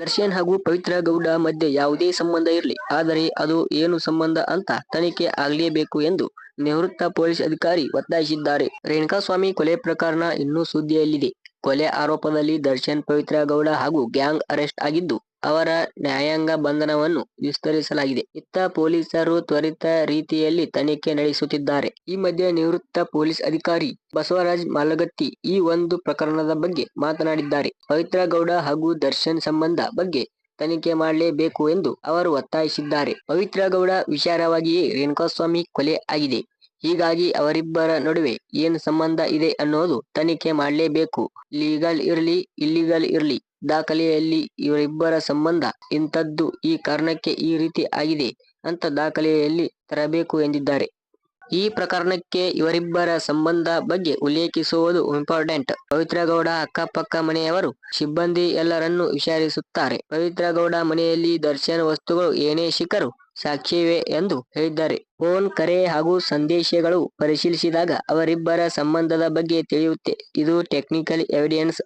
ದರ್ಶನ್ ಹಾಗೂ ಪವಿತ್ರ ಗೌಡ ಮಧ್ಯೆ ಯಾವುದೇ ಸಂಬಂಧ ಇರಲಿ. ಆದರೆ ಅದು ಏನು ಸಂಬಂಧ ಅಂತ ತನಿಖೆ ಆಗಲೇಬೇಕು ಎಂದು ನಿವೃತ್ತ ಪೊಲೀಸ್ ಅಧಿಕಾರಿ ಒತ್ತಾಯಿಸಿದ್ದಾರೆ. ರೇಣುಕಾಸ್ವಾಮಿ ಕೊಲೆ ಪ್ರಕರಣ ಇನ್ನೂ ಸುದ್ದಿಯಲ್ಲಿದೆ. ಕೊಲೆ ಆರೋಪದಲ್ಲಿ ದರ್ಶನ್, ಪವಿತ್ರ ಗೌಡ ಹಾಗೂ ಗ್ಯಾಂಗ್ ಅರೆಸ್ಟ್ ಆಗಿದ್ದು ಅವರ ನ್ಯಾಯಾಂಗ ಬಂಧನವನ್ನು ವಿಸ್ತರಿಸಲಾಗಿದೆ. ಇತ್ತ ಪೊಲೀಸರು ತ್ವರಿತ ರೀತಿಯಲ್ಲಿ ತನಿಖೆ ನಡೆಸುತ್ತಿದ್ದಾರೆ. ಈ ಮಧ್ಯೆ ನಿವೃತ್ತ ಪೊಲೀಸ್ ಅಧಿಕಾರಿ ಬಸವರಾಜ್ ಮಾಲಗತ್ತಿ ಈ ಒಂದು ಪ್ರಕರಣದ ಬಗ್ಗೆ ಮಾತನಾಡಿದ್ದಾರೆ. ಪವಿತ್ರ ಗೌಡ ಹಾಗೂ ದರ್ಶನ್ ಸಂಬಂಧ ಬಗ್ಗೆ ತನಿಖೆ ಮಾಡಲೇಬೇಕು ಎಂದು ಅವರು ಒತ್ತಾಯಿಸಿದ್ದಾರೆ. ಪವಿತ್ರ ಗೌಡ ವಿಚಾರವಾಗಿಯೇ ರೇಣುಕಾಸ್ವಾಮಿ ಕೊಲೆ ಆಗಿದೆ. ಹೀಗಾಗಿ ಅವರಿಬ್ಬರ ನಡುವೆ ಏನು ಸಂಬಂಧ ಇದೆ ಅನ್ನೋದು ತನಿಖೆ ಮಾಡಲೇಬೇಕು. ಲೀಗಲ್ ಇರಲಿ, ಇಲ್ಲೀಗಲ್ ಇರ್ಲಿ. ದಾಖಲೆಯಲ್ಲಿ ಇವರಿಬ್ಬರ ಸಂಬಂಧ ಇಂಥದ್ದು ಈ ಕಾರಣಕ್ಕೆ ಈ ರೀತಿ ಆಗಿದೆ ಅಂತ ದಾಖಲೆಯಲ್ಲಿ ತರಬೇಕು ಎಂದಿದ್ದಾರೆ. ಈ ಪ್ರಕರಣಕ್ಕೆ ಇವರಿಬ್ಬರ ಸಂಬಂಧ ಬಗ್ಗೆ ಉಲ್ಲೇಖಿಸುವುದು ಇಂಪಾರ್ಟೆಂಟ್. ಪವಿತ್ರಗೌಡ ಅಕ್ಕಪಕ್ಕ ಮನೆಯವರು ಸಿಬ್ಬಂದಿ ಎಲ್ಲರನ್ನೂ ವಿಚಾರಿಸುತ್ತಾರೆ. ಪವಿತ್ರಗೌಡ ಮನೆಯಲ್ಲಿ ದರ್ಶನ ವಸ್ತುಗಳು ಏನೇ ಶಿಖರು ಸಾಕ್ಷಿವೆ ಎಂದು ಹೇಳಿದ್ದಾರೆ. ಫೋನ್, ಕರೆ ಹಾಗೂ ಸಂದೇಶಗಳು ಪರಿಶೀಲಿಸಿದಾಗ ಅವರಿಬ್ಬರ ಸಂಬಂಧದ ಬಗ್ಗೆ ತಿಳಿಯುತ್ತೆ. ಇದು ಟೆಕ್ನಿಕಲ್ ಎವಿಡೆನ್ಸ್